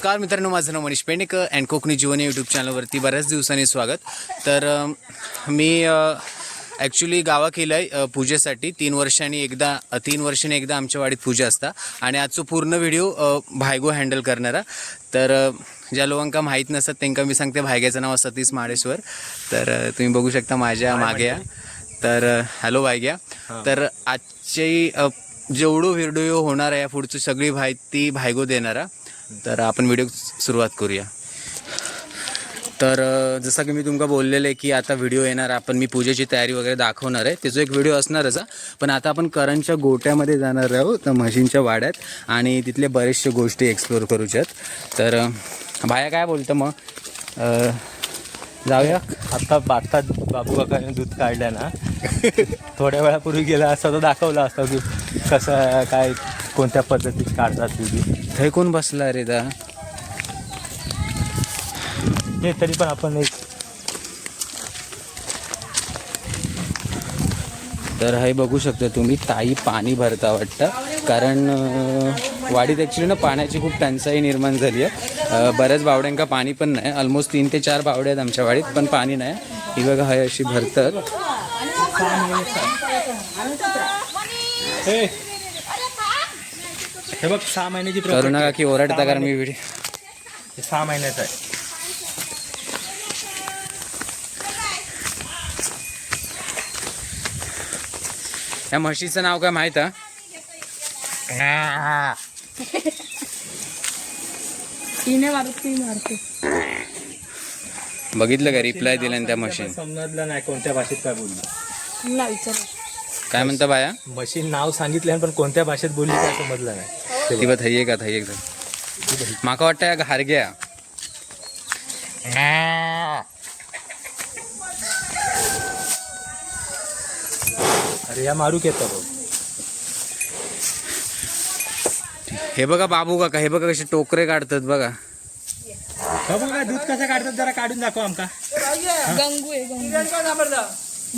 नमस्कार मित्रांनो माझं नाव मनीष पेंडेकर अँड कोकणी जीवन यूट्यूब चॅनलवरती बऱ्याच दिवसांनी स्वागत. तर मी ॲक्च्युली गावा केलं आहे पूजेसाठी. तीन वर्षांनी एकदा तीन वर्षांनी एकदा आमच्या वाडीत पूजा असता. आणि आजचो पूर्ण व्हिडिओ भायगो हँडल करणारा. तर ज्या लोकांका माहीत नसतात त्यांना मी सांगते भायग्याचं नाव सतीश माडेश्वर तर तुम्ही बघू शकता माझ्या मागे या. तर हॅलो भायग्या. तर आजची जेवढं व्हिडिओ होणार आहे या पुढची सगळी माहिती भायगो देणारा. तर आपण व्हिडिओ सुरुवात करूया. तर जसं की मी तुमका बोललेलं आहे की आता व्हिडिओ येणार आपण मी पूजेची तयारी वगैरे दाखवणार आहे. त्याचा एक व्हिडिओ असणारच असा पण आता आपण करणच्या गोट्यामध्ये जाणार आहोत तर म्हशींच्या वाड्यात आणि तिथले बरेचशे गोष्टी एक्सप्लोअर करूच्यात. तर बाया भाया काय बोलतं मग? जाऊया. आत्ता आत्ता बाबू काकाने दूध काढलं ना थोड्या वेळापूर्वी गेला असता तर दाखवला असता की कसं काय कोणत्या पद्धतीत काढतात दूध हे कोण बसला रे दा? हे तरी पण आपण एक तर हे बघू शकता तुम्ही ताई पाणी भरता वाटतं. कारण अं, वाडीत ॲक्च्युली ना पाण्याची खूप टंचाई निर्माण झाली आहे. अं, बऱ्याच बावड्यांका पाणी पण नाही. ऑलमोस्ट तीन ते चार बावडे आहेत आमच्या वाडीत पण पाणी नाही. ही बघा हाय अशी भरतात. हे बघ सहा महिन्याची करू. नका की ओरडता कारण मी व्हिडिओ हे सहा महिन्याचं आहे. या म्हशीचं नाव काय माहीत बघितलं का रिप्लाय दिला त्या मशीन समजलं नाही कोणत्या भाषेत काय बोलली. काय म्हणता बाया? मशीन नाव सांगितलं पण कोणत्या भाषेत बोलली काय समजलं नाही. ती बघ थैये का थैये का माका वाटतं या हारग्या अरे या मारू येतं बघ हे बघा बाबू काका हे बघा कसे टोकरे काढतात बघा. बघ बघा दूध कसं काढतात जरा काढून दाखव आमका. गंगू आहे गंगू.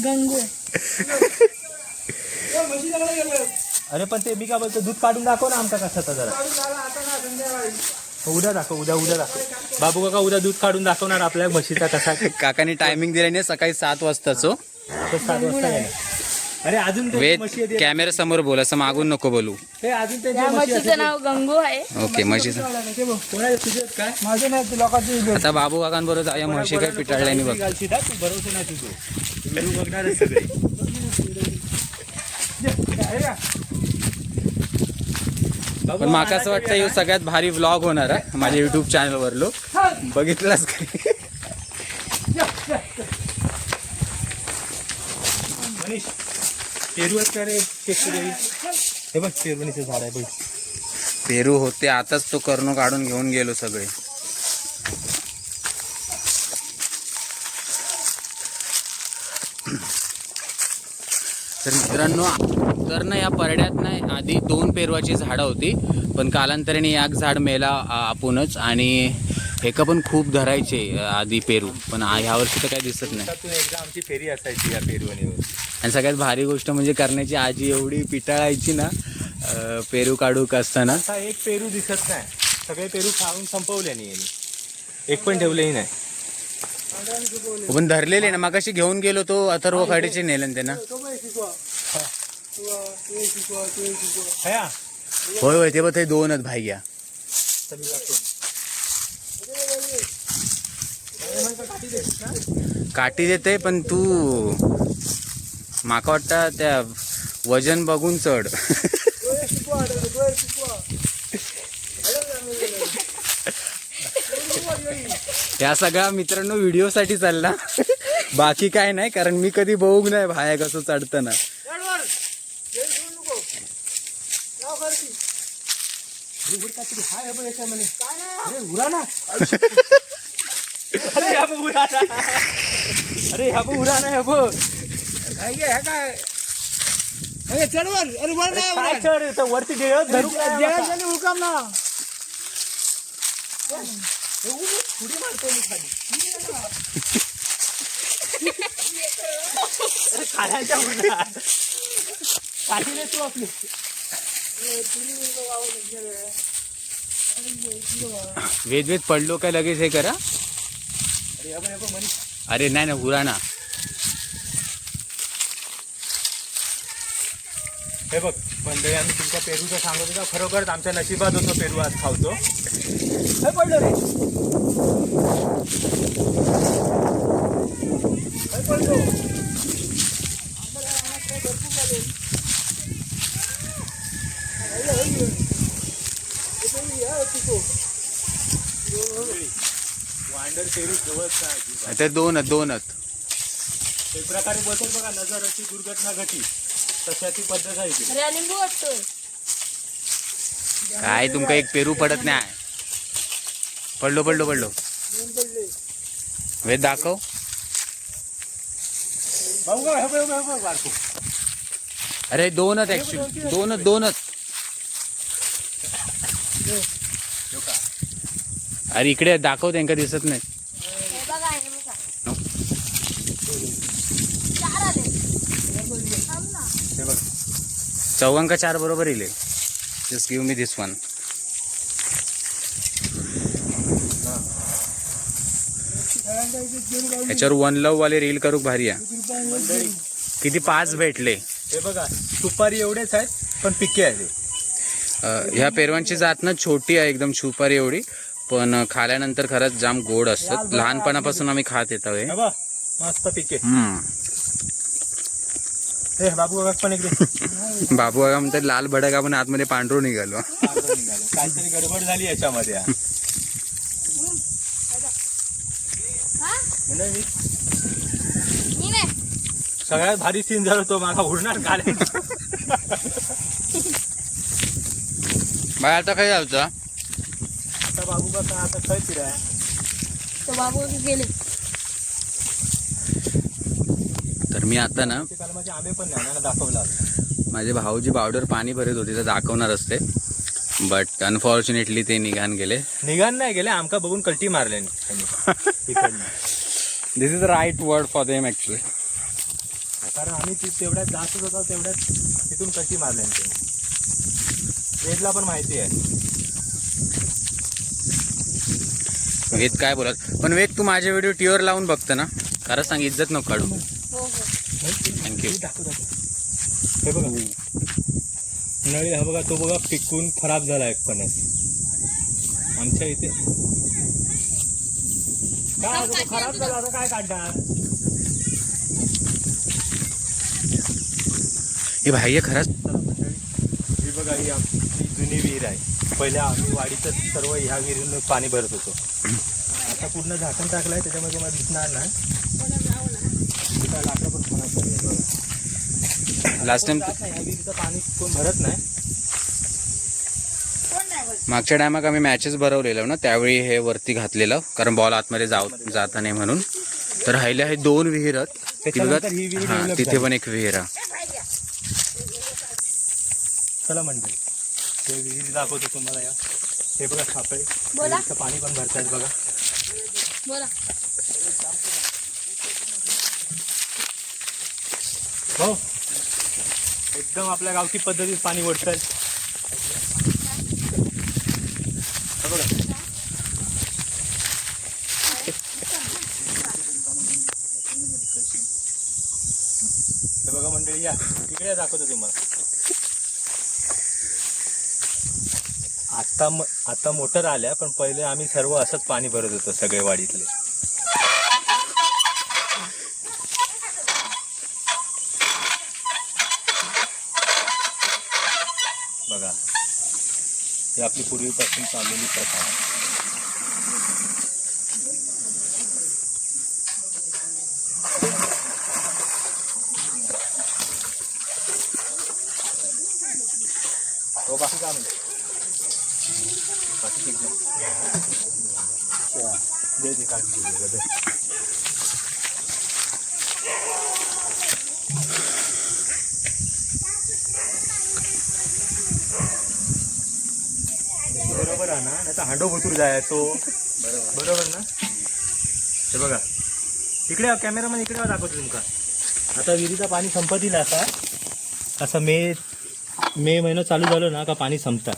गंगू आहे. अरे पण ते मी काय बोलतो दूध काढून दाखव ना आमका कसं आता जरा. हो, उद्या दाखव उद्या उद्या दाखव. बाबू काका उद्या दूध काढून दाखवणार आपल्या म्हशीचा कसा. काकाने टायमिंग दिला नाही सकाळी सात वाजताचो तो सात वाजता येणार. अरे अजून ते वेद म्हशी कॅमेरा समोर बोल असं मागून नको बोलू. ते अजून ते त्या म्हशीचं नाव गंगू आहे. ओके तुझे आहेत काय? माझे नाही लोकांचे आता बाबू काकांबरोबर जाऊया म्हशी काय पिटाळल्याने बघ. घालशील हा, तू भरोसा नाही तुझे. सगळे. पण माका असं वाटतं हे सगळ्यात भारी व्लॉग होणार आहे. माझ्या युट्यूब चॅनलवर लो बघितलंच काय मनीष पेरू आहेत का रे शेतकरी हे बघ पेरवणीचं झाड आहे बघ. पेरू होते आताच तो करणं काढून घेऊन गेलो सगळे. तर मित्रांनो तर ना या परड्यात नाही आधी दोन पेरवाची झाडं होती पण कालांतराने एक झाड मेला आपणच आणि एका पण खूप धरायचे आधी पेरू. पण आ- ह्या वर्षी तर काही दिसत नाही. त्यातून एकदा आमची फेरी असायची या पेरवणीवर. आणि सगळ्यात भारी गोष्ट म्हणजे करण्याची आजी एवढी पिटाळायची ना अ, पेरू काढू असताना. असा एक पेरू दिसत नाही. सगळे पेरू खाऊन संपवले नाही यांनी. एक पण ठेवलेही नाही. पण धरलेले ना मग घेऊन गेलो तो अथर्व खाडीचे नेलन त्यांना. हया होय होय ते बघ ते दोनच भाई जातो. काठी देते पण तू माका वाटतं त्या वजन बघून चढ. या सगळ्या मित्रांनो व्हिडिओ साठी चालला. बाकी काय नाही कारण मी कधी बघू नाही भाया कसं चढतं ना अरे ह्या उरा ना. अरे ह्या ना. ह्या बघ चढवर अरे वर. अरे काय चढ? वरती देळ धरू काय खाण्याच्या तू आपली. वेद वेद पडलो काय लगेच हे करा? अरे नाही ना ना. हे बघ मंडळी आम्ही तुमच्या पेरूचं सांगत होता. खरोखरच आमच्या नशिबात होतो पेरू आज खावतो पडलं रे. हे पडलो. वांडर पेरू जवळच नाही ते दोनच दोनच. एक प्रकारे बोलतात बघा नजर दुर्घटना घटी. तशाची पद्धत आहे ती. लिंबू वाटतोय. काय तुमका एक पेरू पडत नाही. पडलो पडलो पडलो. वेद दाखव. अरे दोनच ऍक्च्युली दोनच दोनच. अरे इकडे दाखव त्यांका दिसत नाही. चार चौघांका चार बरोबर येईल just give me this one याच्यावर वन लव वाले रील करू भारी आहे. किती पाच भेटले? हे बघा सुपारी एवढेच आहेत पण पिके आहे ह्या पेरवांची जात ना छोटी आहे एकदम सुपारी एवढी. पण खाल्यानंतर खरंच जाम गोड असतात. लहानपणापासून आम्ही खात येतो हे. मस्त पिके. बाबू पण बाबू म्हणतात लाल भडक आपण आतमध्ये पांढरं निघालं. काहीतरी गडबड झाली याच्यामध्ये हा म्हणजे मी मी नाही सगळ्यात भारी सीन झाला तो मागा उडणार गाड्या बाय आता काय जायचं आता बाबू काका आता खय फिराय? तो बाबू गेले. तर मी आता ना ते काल माझे आंबे पण नाही ना दाखवला माझे भाऊजी बावडर पाणी भरत होते तर दाखवणार असते. बट अनफॉर्च्युनेटली ते निघान गेले. निघान नाही गेले आमका बघून कल्टी मारले तिकडनं this is the right word for them actually कारण आम्ही ती- तेवढ्यात जास्तच होता तेवढ्यात तिथून कल्टी मारले ते वेदला पण माहिती आहे. वेद काय बोलत? पण वेद तू माझे व्हिडिओ टीव्हीवर लावून बघतं ना खरं सांग इज्जत नको काढू. हो हो. थँक्यू दाखव दाखव. हे बघा. नळी हा बघा तो बघा पिकून खराब झाला एक फणस. आमच्या इथे काय आता खराब झाला आता काय काढणार? हे भाई खरंच ही बघा ही आमची जुनी विहीर आहे. पहिल्या आम्ही वाडीतच सर्व ह्या विहिरीनं पाणी भरत होतो. आता पूर्ण झाकण टाकलंय त्याच्यामध्ये मला दिसणार नाही. लाकडं पण. लास्ट टाइम ह्या विहिरीचं पाणी कोण भरत नाही? मागच्या टायमाक आम्ही मॅचेस भरवलेलं ना त्यावेळी हे वरती घातलेलं कारण बॉल आतमध्ये जाऊ जाता नाही म्हणून. तर राहिले आहे दोन विहीर. तिथे ही. पण एक विहीर. चला मंडळी हे विहीर दाखवतो तुम्हाला या. हे बघा पाणी पण भरतायत बघा. बोला. हो एकदम आपल्या गावठी पद्धतीत पाणी ओढतायत हे बघा हे बघा मंडळी प्रक्रिया दाखवतो तुम्हाला. आता आता मोटर आल्या पण पहिले आम्ही सर्व असंच पाणी भरत होतो सगळे वाडीतले. बघा ही आपली पूर्वीपासून चाललेली प्रथा आहे. बाकी बाकी ठीक आहे. दे दे काढून दे, बरोबर आहे ना? नाही तर हांडो भुतूर जायचो बरोबर ना? हे बघा. इकडे कॅमेरामॅन इकडे दाखवतो तुमका आता विहिरीचं पाणी संपत येईल आता. असं मे मे महिना चालू झालं ना का पाणी संपतात.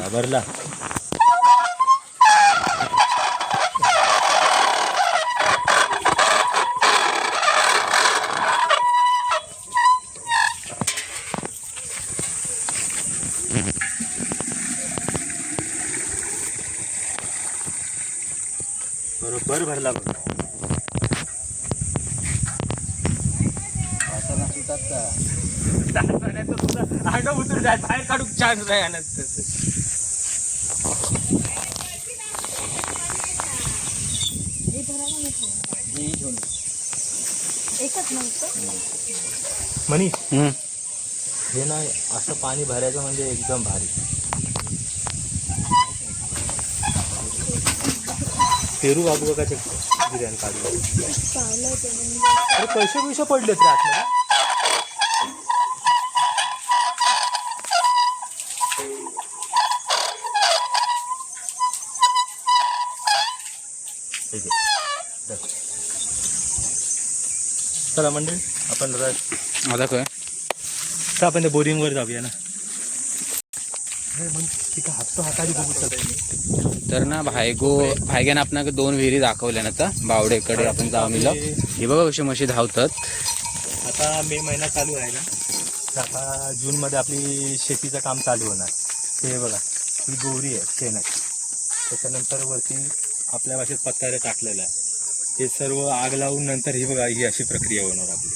घाबरला. भरला बरोबर भरला बघ. जाय बाहेर काढू चान्स नाही आणत हे मनी. हे नाही असं पाणी भरायचं म्हणजे एकदम भारी. पेरू बाबू बघा ते बिर्याणी काढली पैसे पैसे पडलेत रे आतमध्ये. ठीक आहे. चल. मंडळी आपण आता काय तर आपण त्या बोरिंगवर जाऊया ना. तर ना भायगो भायग्यानं आपणाक दोन विहिरी दाखवल्या ना आता. बावडेकडे आपण जाऊन इलो हे बघा कशी म्हशी धावतात आता मे महिना चालू आहे ना. तर आता जूनमध्ये आपली शेतीचं काम चालू होणार. ते बघा ही गोरी आहे शेणाची त्याच्यानंतर वरती आपल्या भाषेत पत्तारे टाकलेलं आहे. हे सर्व आग लावून नंतर ही बघा ही अशी प्रक्रिया होणार आपली.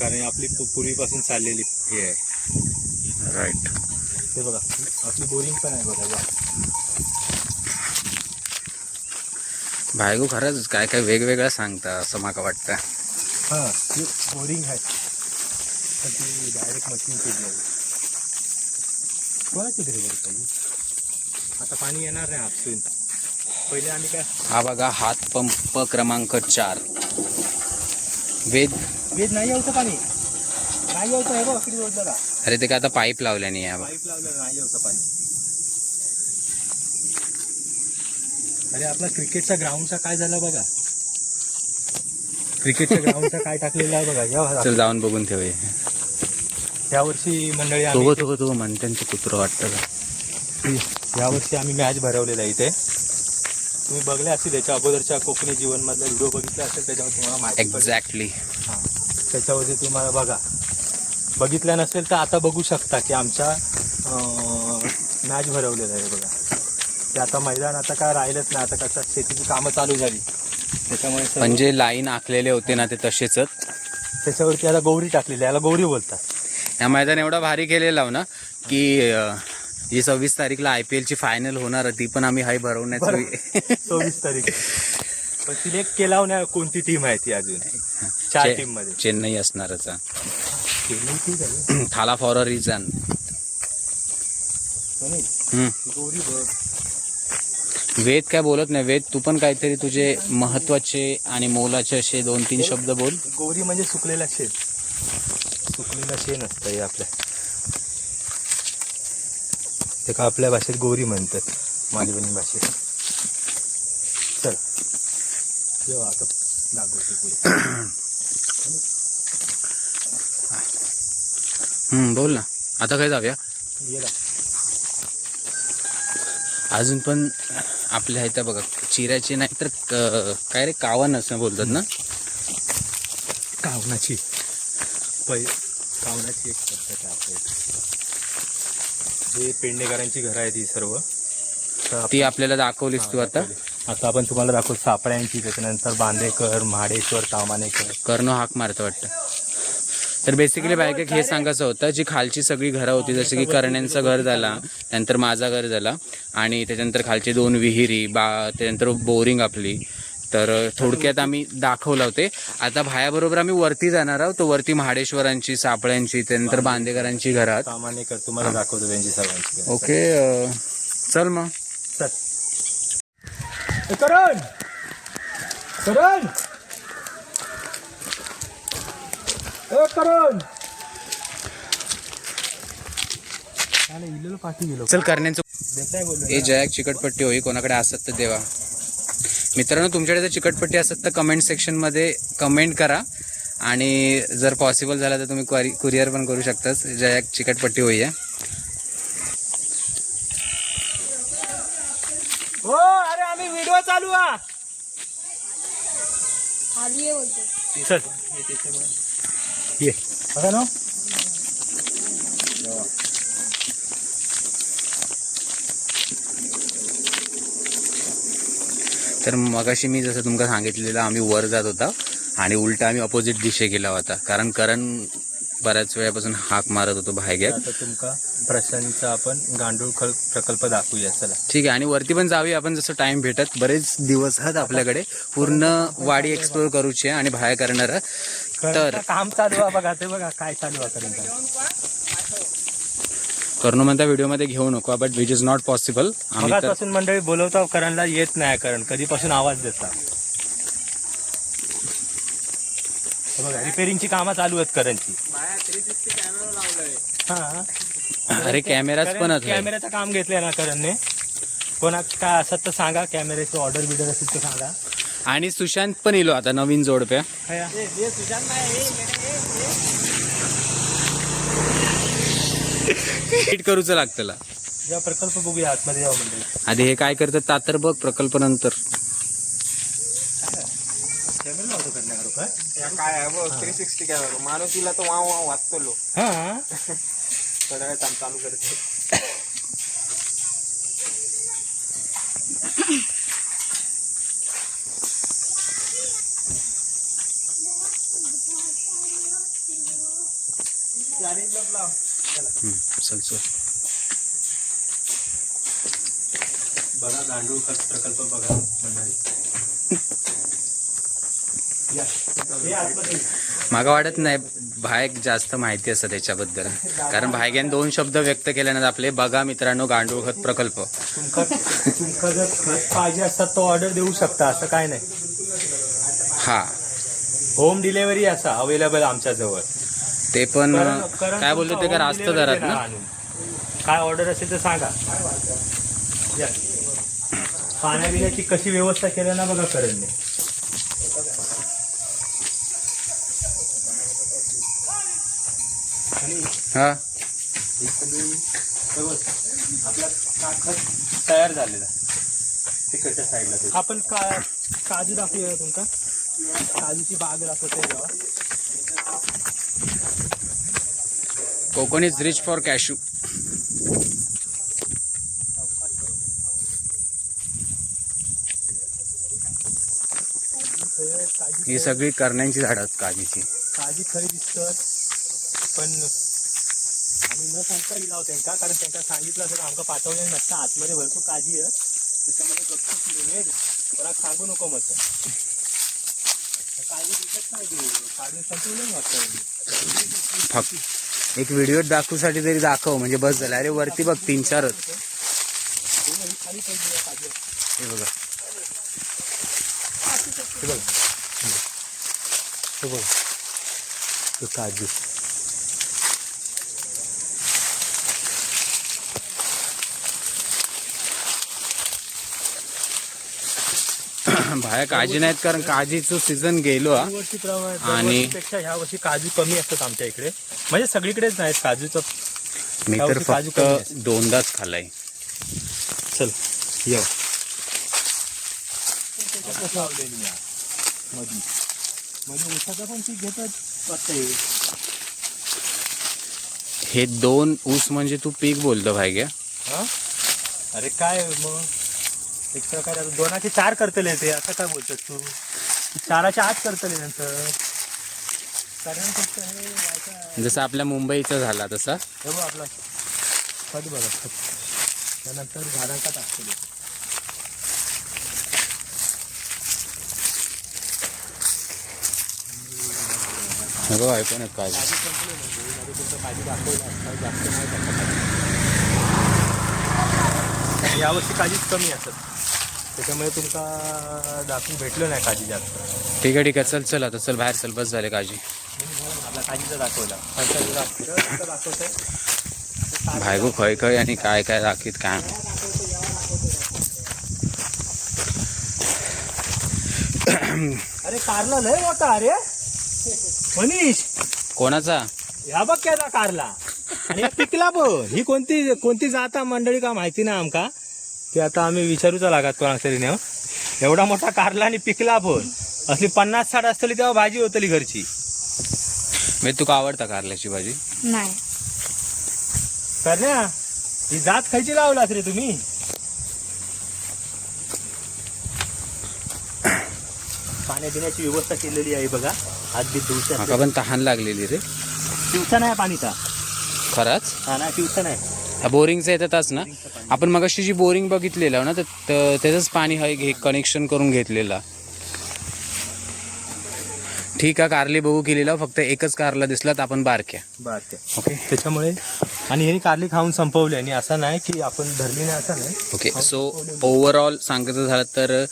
कारण आपली पूर्वीपासून चाललेली हे आहे. राईट ते बघा आपली बोरिंग पण आहे बघा. भायगो खरंच काय काय वेगवेगळं सांगता असं माका वाटतं. हां ही बोरिंग आहे. तर ती डायरेक्ट मशीन केली आहे. कोणाची पाहिजे आता पाणी येणार नाही हापसून पहिले आम्ही काय हा बघा हात पंप क्रमांक चार. वेद वेद नाही यायचं पाणी. नाही यायचं आहे बघ किती रोज का अरे ते काय आता पाईप लावल्याने या बघ. पाईप लावलं नाही पाणी. अरे आपला क्रिकेटचा ग्राउंडचा काय झाला बघा. क्रिकेटच्या ग्राउंडचा काय टाकलेला आहे बघा. या चल जाऊन बघून ठेवूया. यावर्षी मंडळी आम्ही तो तो म्हणते कुत्र वाटतं. का यावर्षी आम्ही मॅच भरवलेला आहे इथे. तुम्ही बघले असतील त्याच्या अगोदरच्या कोकणी जीवन मधला व्हिडिओ बघितला असेल त्याच्यावर तुम्हाला माहिती. एक्झॅक्टली हा. त्याच्यावरती तुम्हाला बघा बघितलं नसेल तर आता बघू शकता की आमच्या मॅच भरवलेलं आहे बघा ते आता मैदान आता काय राहिलंच नाही आता कसं शेतीची कामं चालू झाली त्याच्यामुळे सर्व- म्हणजे लाईन आखलेले होते ना ते तसेच त्याच्यावरती आता गौरी टाकलेली आहे. याला गौरी बोलतात या मैदान एवढा भारी केलेला ना की अं, जी सव्वीस तारीखला आय पी एलची फायनल होणार ती पण आम्ही हाय भरवण्याची. सव्वीस तारीख. पण सिलेक्ट केला नाही कोणती टीम आहे ती अजून? चार टीममध्ये चेन्नई असणारच. हा. थाला फॉर अ रिझन वेद काय बोलत नाही. वेद तू पण काहीतरी तुझे महत्त्वाचे आणि मोलाचे असे दोन तीन शब्द बोल. गौरी म्हणजे सुकलेला शेण. सुकलेला शेण असतं हे आपल्या. ते का आपल्या भाषेत गौरी म्हणतात. मालवणी भाषेत. चल. जेव्हा आता. दाखवते बोल ना. आता काय जाऊया. अजून पण आपल्या इथं बघा चिऱ्याचे नाही तर काय रे कावन असं बोलतात ना? कावनाची पै कावनाची एक पद्धत आहे आपल्या इथे. जे पेडणेकरांची घरं आहेत ही सर्व. तर ती आपल्याला दाखवलीस तू आता? आता आपण तुम्हाला दाखवू सापळ्यांची त्याच्यानंतर बांदेकर महाडेश्वर तामानेकर. कर्ण हाक मारतं वाटतं. तर बेसिकली बायक हे सांगायचं होतं जी खालची सगळी घरं होती जसं की करण्यांचं घर झाला नंतर माझा घर झाला आणि त्याच्यानंतर खालचे दोन विहिरी बा त्याच्यानंतर बोरिंग आपली तर थोडक्यात आम्ही दाखवलं होते. आता भायाबरोबर आम्ही वरती जाणार आहोत. वरती महाडेश्वरांची सापळ्यांची त्यानंतर बांदेकरांची घरात. तुम्हाला दाखवतो त्यांची सर्वांची. ओके अं, चल मग. करण! करण! ए करण! पाठी गेलो चल करण्याचं ए जयाक चिकटपट्टी होई कोणाकडे असत तर देवा. मित्रांनो तुमच्याकडे जर चिकटपट्टी असतात तर कमेंट सेक्शनमध्ये कमेंट करा. आणि जर पॉसिबल झालं तर तुम्ही क्वारी कुरिअर पण करू शकताच ज्या एक चिकटपट्टी होई आहे हो अरे आम्ही व्हिडिओ चालू आहे तर मगाशी मी जसं तुमका सांगितलेलं आम्ही वर जात होता आणि उलटा आम्ही अपोजिट दिशे गेला होता. कारण करण बऱ्याच वेळापासून हाक मारत होतो भाग्यात आता तुमका प्रशांतचा आपण गांडूळ खळ प्रकल्प दाखवूया चला. ठीक आहे आणि वरती पण जाऊया आपण जसं टाइम भेटत बरेच दिवस आहेत आपल्याकडे. पूर्ण वाडी एक्सप्लोर करूची आणि बाहेर करणार तर काम चालू आहे बघा ते बघा काय चालू आहे करणं म्हणता व्हिडिओमध्ये घेऊ नको but which is not possible आम्ही तर मगापासून मंडळी बोलवता करणला येत नाही करण कधीपासून आवाज देता. हे बघा रिपेरिंगची कामं चालू आहेत करणची. हा अरे कॅमेराच पण आहेत कॅमेऱ्याचं काम घेतलंय ना करणने. कोणा काय असत तर सांगा कॅमेऱ्याची ऑर्डर बिर्डर असेल तर सांगा. आणि सुशांत पण येलो आता नवीन जोडप्या. हिट करूचं लागतं जेव्हा प्रकल्प बघूया आतमध्ये मंडळी आधी हे काय करतात ता तर बघ प्रकल्प नंतर कॅमेरा लावतो काय काय आहे बघ थ्री सिक्स्टी कॅमेरा माणूस तिला तर वाव वाव वाचतो लो. हा? थोड्या वेळ काम चालू करते. चल बघा गांडूळ खत प्रकल्प बघा मंडळी. हे. मागा वाटत नाही. भायक जास्त माहिती असतं त्याच्याबद्दल. कारण भायग्यान दोन शब्द व्यक्त केल्यानंतर आपले बघा मित्रांनो गांडूळ खत प्रकल्प. तुमका तुमका जर खत पाहिजे असतात तो ऑर्डर देऊ शकता असं काय नाही. हा. होम डिलेव्हरी असा अवेलेबल आमच्या जवळ. ते पण काय बोलतो ते तुमका का home रास्त दरात ना. काय ऑर्डर असेल तर सांगा या. पाण्याबिण्याची कशी व्यवस्था केली ना बघा करणने हा आपला काखत तयार झालेला तिकडच्या साईडला ते. आपण का काजू दाखवूया का तुमका काजूची बाग दाखवते जेव्हा Konkan is rich for cashew ही सगळी करण्यांची झाडं आहेत काजीची. काजी खरी दिसतात पण आम्ही न सांगता दिला होता. त्यांना कारण त्यांना सांगितलं असं आमका पाठवलेलं नसतं. आतमध्ये भरपूर काजी आहे त्याच्यामध्ये बघतो मिळेल सांगू नको मत काळजी दिसत नाही ती काढून संपवलं वाटतं फक्त एक व्हिडिओ दाखवूसाठी तरी दाखव म्हणजे बस झाला. अरे वरती बघ तीन चारच हे बघा. हे बघा. हे बघा. काजू. बाहेर काळजी नाहीत कारण काजीचं सीझन गेलो आणि- दरवर्षीपेक्षा ह्या वर्षी काजू कमी असतात आमच्या इकडे. म्हणजे सगळीकडेच नाहीत काजूचं मी तर काजू फक्त. दोनदाच खाल्लाय. चल हे दोन ऊस म्हणजे तू पीक बोलतो भाग्या अरे काय मग? एक प्रकारे आता दोनाचे चार करतले ते असं काय बोलतात तू? चाराच्या आठ करतले नंतर. कारण फक्त हे जसं आपल्या मुंबईचा झाला तसा. हे बघ आपला. खत बघा खत. त्यानंतर झाडांका टाकतले हे बघ ऐकून येत नाही टाकत. यावर्षी काजीच कमी असत. त्याच्यामुळे तुमका दाखवून भेटलं नाही काजी जास्त. ठीक आहे ठीक आहे. चल चल आता. चल बाहेर चल. बस झाले काळजी. आपला काजीचा दाखवला. दाखवतंय. भायगो खय खय आणि काय काय दाखवीत काय? अरे कारला लय मोठा अरे. मनीष. कोणाचा? ह्या बघ केला कारला. आणि पिकला बघ. ही कोणती कोणती जाता मंडळी का माहिती ना आमका. ते आता आम्ही विचारूचा लागात कोणाक तरी नेव एवढा मोठा कारला आणि पिकला पण असली पन्नास साठ असतली तेव्हा भाजी होतली घरची. म्हणजे तुका आवडता कारल्याची भाजी? नाही. करण्या ही जात खायची लावलास रे तुम्ही? पाण्या पिण्याची व्यवस्था केलेली आहे बघा. आज बी दिवसा माका पण तहान लागलेली रे. दिवसा नाही पाणीचा खरंच? हा नाही दिवसा नाही. बोरिंगचं येतातच ना? आपण मगाशी जी बोरिंग बघितलेलं ना तर त्याचंच पाणी हा हे कनेक्शन करून घेतलेला. ठीक आहे कारली बघू केलेला फक्त एकच कारला दिसला तर आपण बारक्या. बर ओके त्याच्यामुळे आणि हे कारली खाऊन संपवली आणि असं नाही की आपण धरली नाही असं नाही. ओके सो ओव्हरऑल सांगायचं झालं तर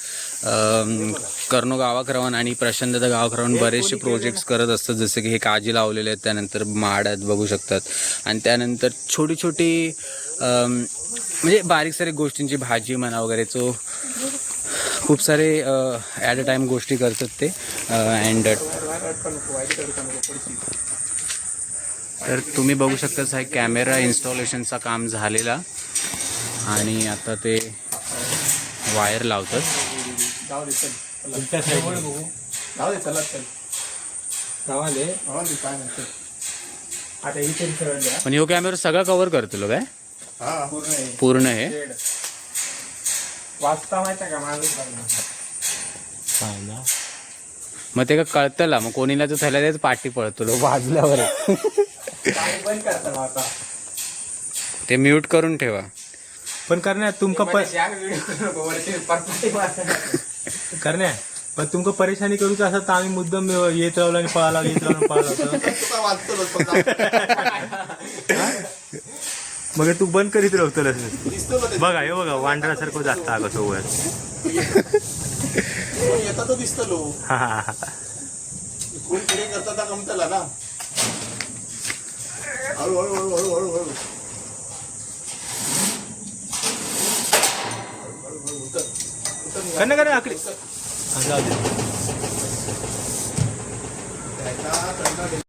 कर्नो गावाकरवन आणि प्रशांतदा गावाकरवन बरेचसे प्रोजेक्ट्स करत असतात जसे की हे काजी लावलेले आहेत त्यानंतर माड आहेत बघू शकतात. आणि त्यानंतर छोटी छोटी म्हणजे बारीक सारीक गोष्टींची भाजी म्हणा वगैरे सो खूप सारे ॲट अ टाईम गोष्टी करतात ते. अँड तर तुम्ही बघू शकता हा कॅमेरा इन्स्टॉलेशनचा काम झालेला. आणि आता ते वायर लावतात. ही. पण ह्यो कॅमेरा सगळा कव्हर करतो काय? हा पूर्ण आहे. हे वाचता माहिती का? माणूस ना? मग ते का कळतला? मग कोणीला तर थैला त्याच पाठी पळतो वाजल्यावर. करता आता. ते म्यूट करून ठेवा. पण करण्या तुमका प- व्हिडिओ करू नको वरती परपंच मारता. करण्या पण तुमका परेशानी करूच असं तर आम्ही मुद्दम येत राहिलो आणि पळाला येत राहिलो पळाला. मग तू बंद करीत ते? बघा. हे बघा वांढरासारखं जास्त आग सोबत दिसतो लो हा कोण पुढे करता ना आकडी. जाऊ दे.